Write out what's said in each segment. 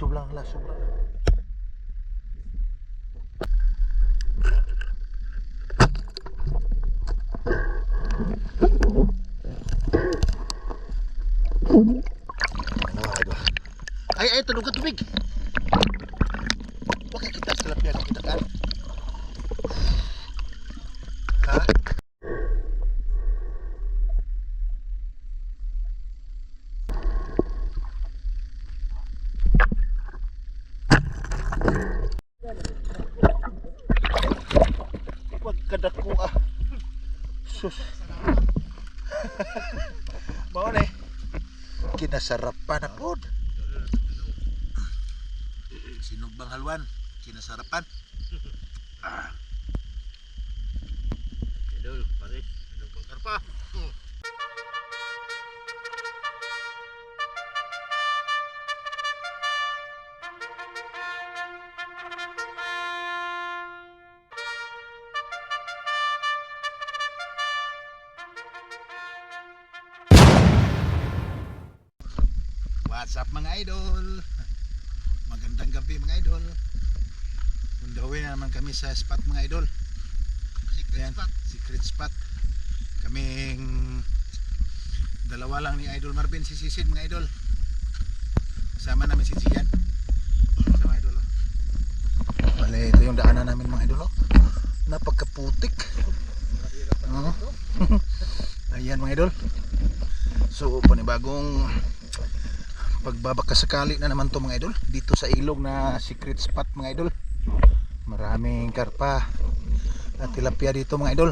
sobrang hala, sobrang. Ano, idol? Ay, ay, tulog ka tubig. Bakit kita sa tilapia na kita kan? Ha? Pagkadako ah. Sus. Mao ni. Kinasarapan ako. Sinog bang halwan? Kinasarapan. What's up mga idol? Magandang gabi mga idol. Way na naman kami sa spot mga idol. Secret spot. Secret spot. Kaming dalawa lang ni Idol Marvin si Sisid mga idol. Kasama namin si Zian. Sa mga idol. oh. Bale, ito yung daanan namin mga idol. oh. Napakaputik. Oo. Ayan mga idol. So, panibagong pagbabaka sakali na naman to mga idol. Dito sa ilog na secret spot mga idol. Maraming karpa at tilapia dito mga idol.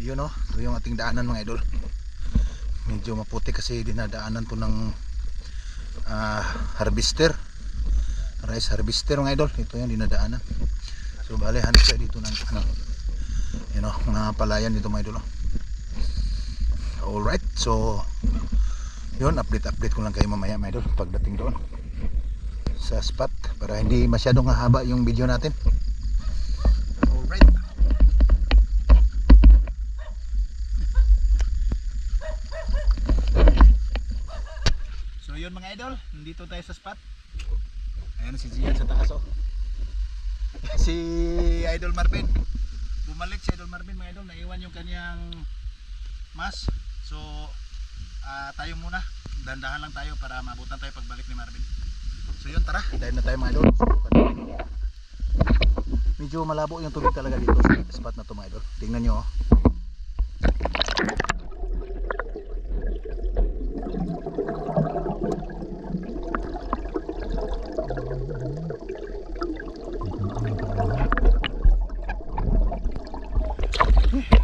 Yun o ito yung ating daanan mga idol. Medyo maputi kasi dinadaanan to ng ah, harvester. Rice harvester mga idol. Ito yung dinadaanan. So bale hanap siya dito ng ano yun o mga palayan dito mga idol oh. alright so yun update update ko lang kayo mamaya mga idol pagdating doon. Sa spot para hindi masyadong hahaba yung video natin. So yun mga idol nandito tayo sa spot. Ayan si Gian sa taas oh. Si Idol Marvin. Bumalik si Idol Marvin mga idol. Naiwan yung kanyang mas so ah, tayo muna. Dandahan lang tayo para mabutan tayo pagbalik ni Marvin. So yun tara. Dahil na tayo mga idol. Medyo malabo yung tubig talaga dito sa spot na to mga idol. Tingnan nyo oh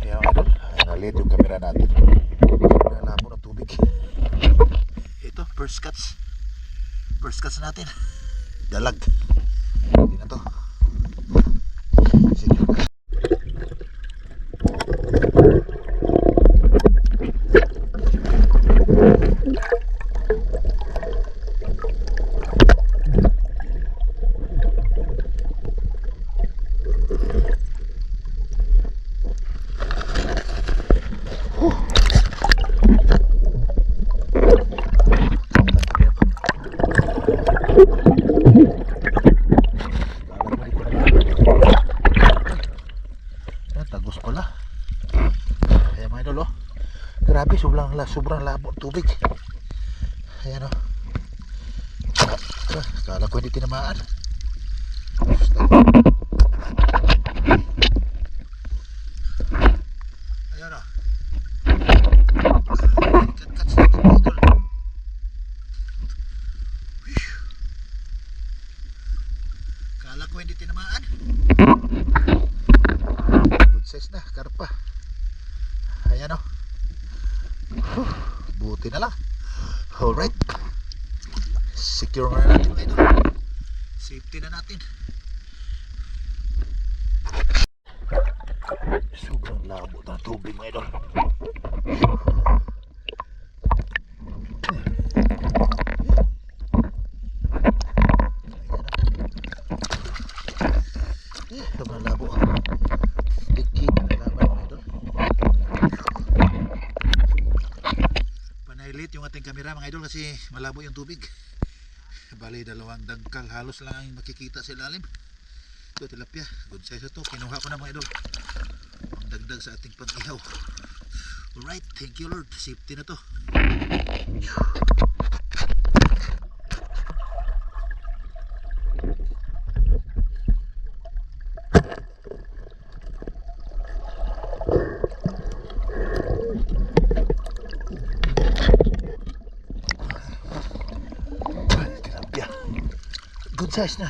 Kaya mga idol, nalit yung camera natin. Nalabo ng tubig. Ito, first cuts. First cuts natin. Dalag. Hindi na to. Sige. Ayan, tagos pala. Ayan mga idol oh. Grabe, sobrang, la- sobrang labo ang tubig. Ayan oh. Ah, ah, Kala ko hindi tinamaan. Ayan oh. Kat-kat sa ating mga idol. Whew. Kala ko hindi tinamaan. Good size na, karpa. Ayan o. Whew, Buti na lang. Alright. Secure na natin mga idol. Safety na natin. Sobrang labo ng tubig mga idol. Eh, sobrang labo. Dikit na laban mga idol. Panailit yung ating kamera mga idol kasi malabo yung tubig. Bali, dalawang dagkal halos lang ang makikita sa ilalim. Ito, tilapia. Good size ito. Kinuha ko na mga idol. Ang dagdag sa ating pag-ihaw. Alright, thank you Lord. Safety na to. Tilapia. Size na.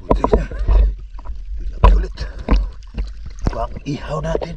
Good size na. Tilapia ulit. Pang ihaw natin.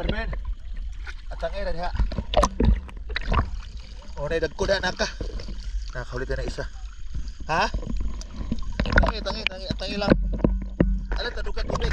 Superman. At ang ina diha. O na dagko na naka. Nakaulit na isa. Ha? Tangi, tangi, tangi, tangi lang. Alam tadukan tubig.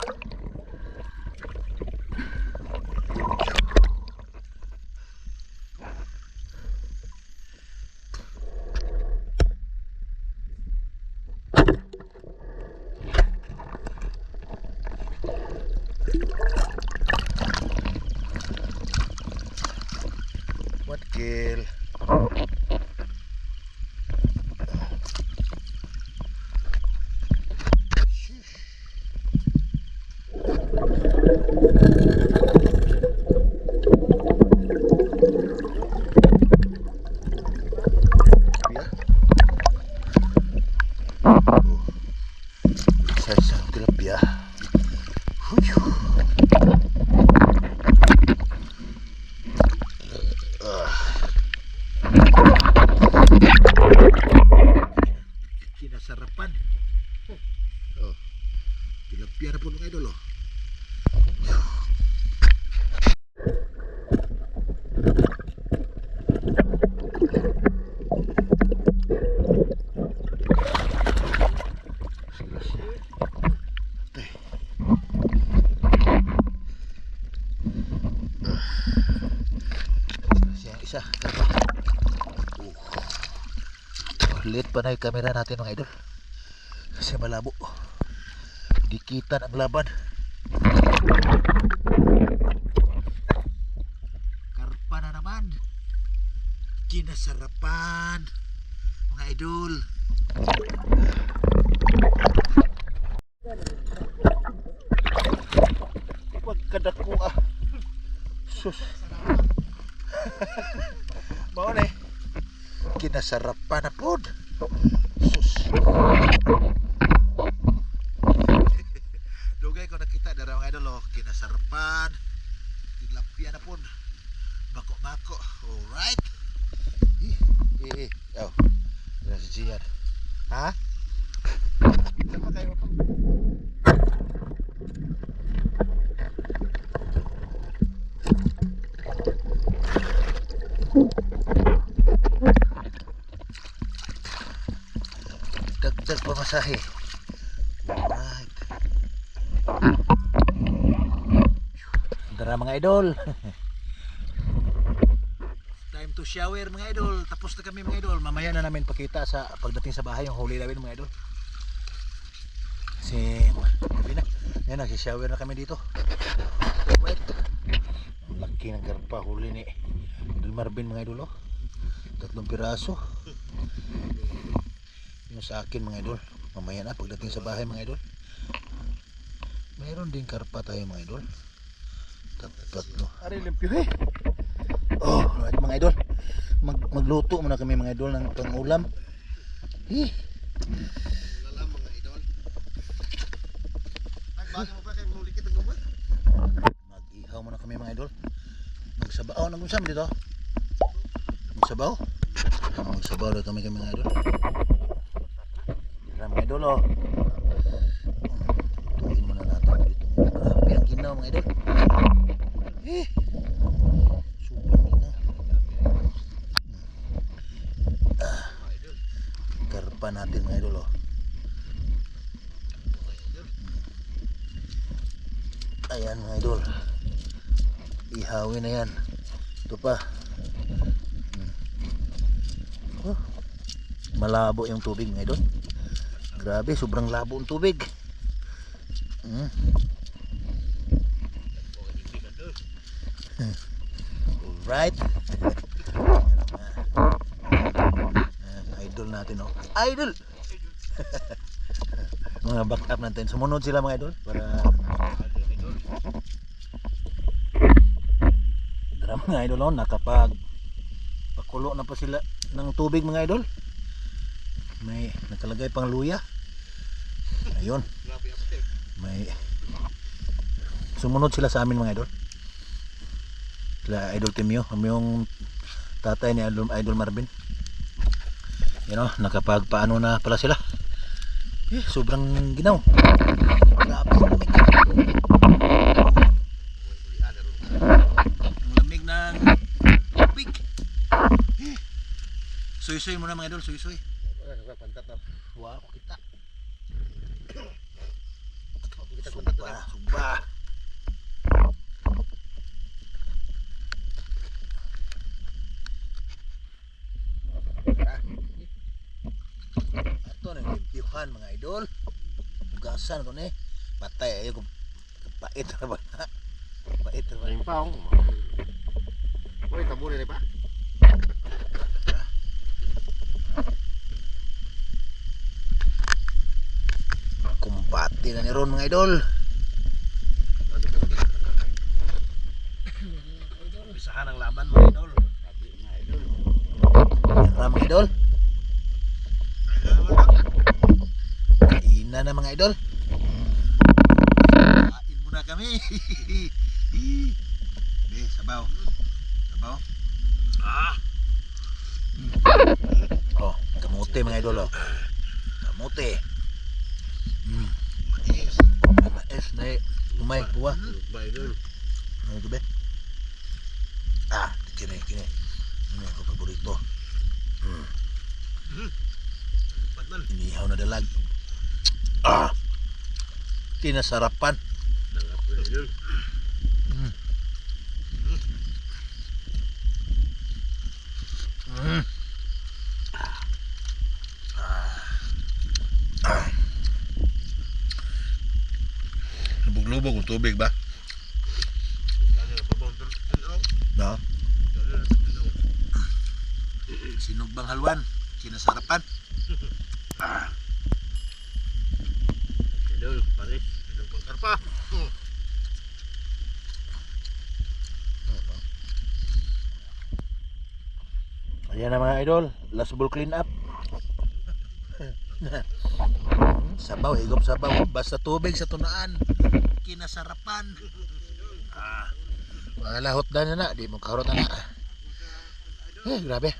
Lit pa na yung camera natin mga idol. Kasi malabo. Dikitan ang laban. Karpa na naman. Kinasarapan. Mga idol. Pagkadako ah. Sus. Bawa na eh kinasarapan na pod. Sus. Dugay ko nakita dara mga idol oh, kinasarapan. Tilapia na pod. Bako-bako. Alright. Eh, eh, eh. Oh. Dara si Gian. Ha? Ano pa kayo? Dagdag pamasahe. Alright. Tara mga idol. Time to shower mga idol. Tapos na kami mga idol. Mamaya na namin pakita sa pagdating sa bahay yung huli namin mga idol. Kasi gabi na. Yan nag-shower na kami dito. Ang laki ng karpa huli ni Idol Marvin mga idol oh. Tatlong piraso. Yung sa akin mga idol. Mamaya na pagdating sa bahay mga idol. Mayroon din karpa tayo mga idol. Tatpat no. Ari limpyo eh. Oh, right mga idol. Mag magluto muna kami mga idol ng pangulam. Eh, Lala mga idol. Ay, bago mo pa kayo muli kita gumot? mag-ihaw muna kami mga idol. Magsabaw. Oh, nagusam dito. Magsabaw. Magsabaw daw kami kami mga idol. Idol oh. Tuhin muna natin dito. Grabe ang ginaw mga idol. Eh. Sobrang ginaw. Ah. Karpa natin mga idol oh. Ayan mga idol. Ihawin na yan. Ito pa. Hmm. Oh. Malabo yung tubig idol. Grabe, sobrang labo ang tubig. Hmm. Alright. Idol natin oh. Idol! mga back up natin. Sumunod sila mga idol para Tara mga idol oh, nakapag pakulo na pa sila ng tubig mga idol. May nakalagay pang luya. Ayun, may sumunod sila sa amin mga idol. Sila idol team yo, kami yung tatay ni Idol, Idol Marvin. You know, nakapagpaano na pala sila. Eh, sobrang ginaw. Grabe ang lamig. Ang lamig ng tubig. Eh, Suy-suy muna mga idol, suy-suy. Pantat na. Wow, kita. Kita na. suba. Ato na limpyuhan mga idol. Ugasan ko ni. Patay ayo ko. Pait ra ba? Pait ra ba? Yung paong. Uy, taburi na pa. Kumbati na ni Ron mga idol. Bisahan ang laban mga idol. Tara mga idol. Kainan na mga idol. Kain muna kami. Be, sabaw. Sabaw. Ah! Oh, kamote mga idol oh. Kamote. Mm. Eh. Umay, kuha. Mga idol. Ano ito be? Ah, kini, kini. Ano ako paborito. Mm. Patman. Inihaw na dalag. Ah! Kinasarapan. Ko na idol. Mm. Lubog-lubog ang tubig ba? No? Ano? Sinugbang halwan. Kinasarapan. Idol, pares. Idol pang karpa. Ayan na mga idol. Last ball clean up. sabaw, higop sabaw. Basta tubig sa tunaan. Kinasarapan. Ah. Mga lahot na na na. Di mo kahurot na na. Eh, grabe.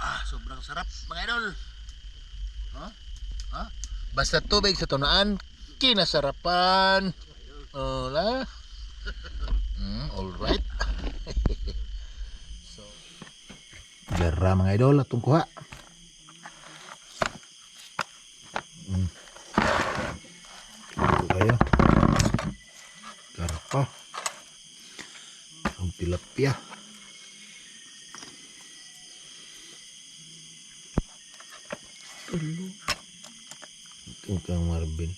Ah, sobrang sarap mga idol. Ha? Ha? Basta tubig sa tunaan. Kinasarapan. Ola. Mm, all right. Gara mga idol atong kuha. Mm. Ito kayo. Garpa. Ang tilapia. Ito kang Marvin.